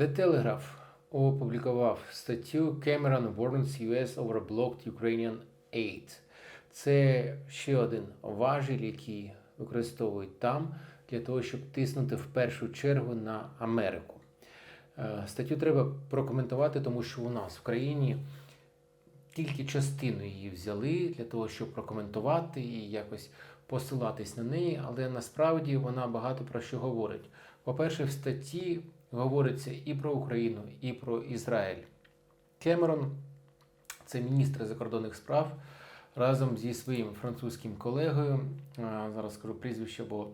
The Telegraph опублікував статтю Cameron warns US over blocked Ukrainian aid. Це ще один важіль, який використовують там для того, щоб тиснути в першу чергу на Америку. Е, Статтю треба прокоментувати, тому що у нас в країні тільки частину її взяли для того, щоб прокоментувати і якось посилатись на неї, але насправді вона багато про що говорить. По-перше, в статті говориться і про Україну, і про Ізраїль. Кемерон, це міністр закордонних справ, разом зі своїм французьким колегою. Зараз скажу прізвище, бо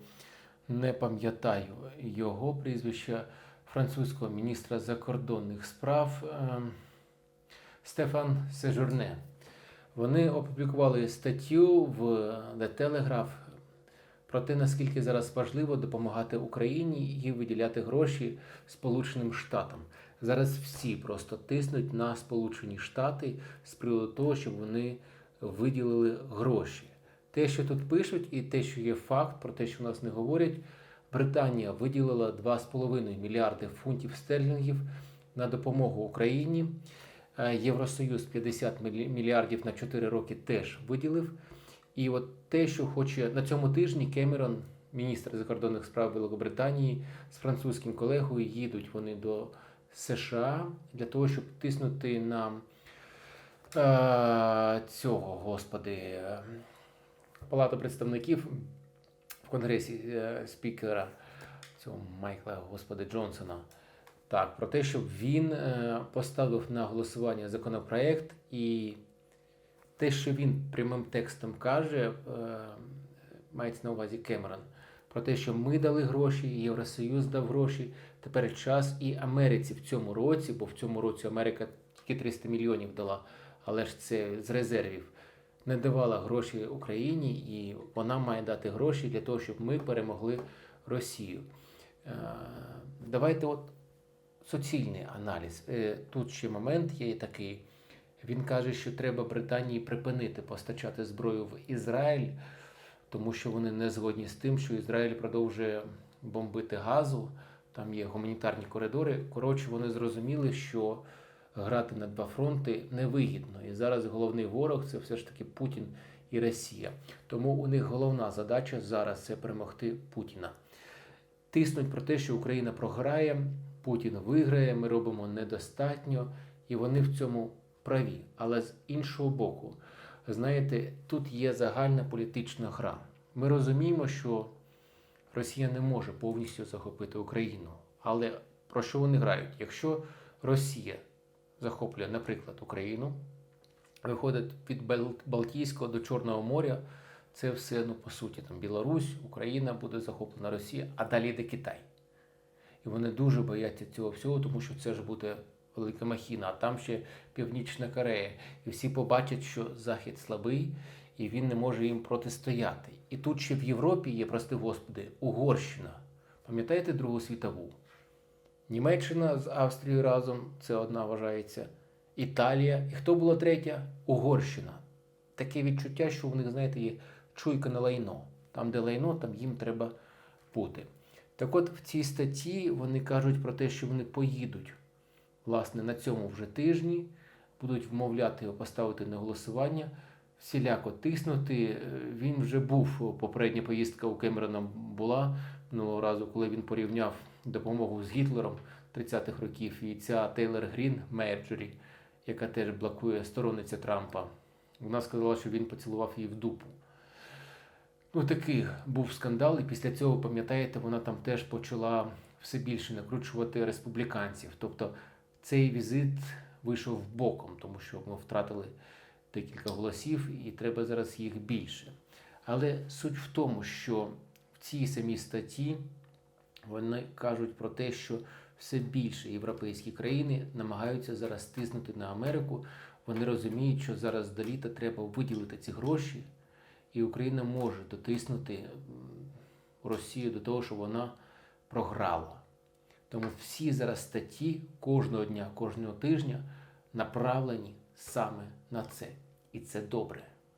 не пам'ятаю його прізвище французького міністра закордонних справ е, Стефан Сежурне. Вони опублікували статтю в The Telegraph про те, наскільки зараз важливо допомагати Україні і виділяти гроші Сполученим Штатам. Зараз всі просто тиснуть на Сполучені Штати з приводу того, щоб вони виділили гроші. Те, що тут пишуть, і те, що є факт, про те, що у нас не говорять, Британія виділила 2,5 мільярди фунтів стерлінгів на допомогу Україні. Е, Євросоюз 50 мільярдів на 4 роки теж виділив. І от те, що хоче на цьому тижні Кемерон, міністр закордонних справ Великобританії, з французьким колегою їдуть вони до США для того, щоб тиснути на е, цього, господи, Палату представників в Конгресі е, спікера цього Майкла Господи Джонсона. Так, про те, щоб він е, поставив на голосування законопроект і те, що він прямим текстом каже, е, мається на увазі Кемерон, про те, що ми дали гроші, Євросоюз дав гроші. Тепер час і Америці в цьому році, бо в цьому році Америка тільки 300 мільйонів дала, але ж це з резервів. Не давала гроші Україні, і вона має дати гроші для того, щоб ми перемогли Росію. Е, Давайте от суцільний аналіз. Е, Тут ще момент є такий. Він каже, що треба Британії припинити постачати зброю в Ізраїль, тому що вони не згодні з тим, що Ізраїль продовжує бомбити газу. Там є гуманітарні коридори. Коротше, вони зрозуміли, що грати на два фронти невигідно. І зараз головний ворог це все ж таки Путін і Росія. Тому у них головна задача зараз це перемогти Путіна. Тиснуть про те, що Україна програє, Путін виграє, ми робимо недостатньо, і вони в цьому праві. Але з іншого боку, знаєте, тут є загальна політична гра. Ми розуміємо, що Росія не може повністю захопити Україну. Але про що вони грають? Якщо Росія захоплює, наприклад, Україну, виходить від Балтійського до Чорного моря, це все, ну, по суті, там Білорусь, Україна буде захоплена Росія, а далі йде Китай. І вони дуже бояться цього всього, тому що це ж буде велика махіна, а там ще Північна Корея. І всі побачать, що Захід слабий і він не може їм протистояти. І тут ще в Європі є, прости господи, Угорщина. Пам'ятаєте Другу світову? Німеччина з Австрією разом, це одна вважається, Італія. І хто була третя? Угорщина. Таке відчуття, що в них, знаєте, є чуйка на лайно. Там, де лайно, там їм треба бути. Так от в цій статті вони кажуть про те, що вони поїдуть власне на цьому вже тижні, будуть вмовляти його поставити на голосування, всіляко тиснути. Е, Він вже був, попередня поїздка у Кемерона була минулого разу, коли він порівняв допомогу з Гітлером 30-х років, і ця Тейлор Грін Мерджері, яка теж блокує сторонниця Трампа. Вона сказала, що він поцілував її в дупу. Ну, такий був скандал, і після цього, пам'ятаєте, вона там теж почала все більше накручувати республіканців. Тобто цей візит вийшов боком, тому що ми втратили декілька голосів, і треба зараз їх більше. Але суть в тому, що в цій самій статті вони кажуть про те, що все більше європейські країни намагаються зараз тиснути на Америку. Вони розуміють, що зараз до літа треба виділити ці гроші, і Україна може дотиснути Росію до того, щоб вона програла. Тому всі зараз статті кожного дня, кожного тижня направлені саме на це. І це добре.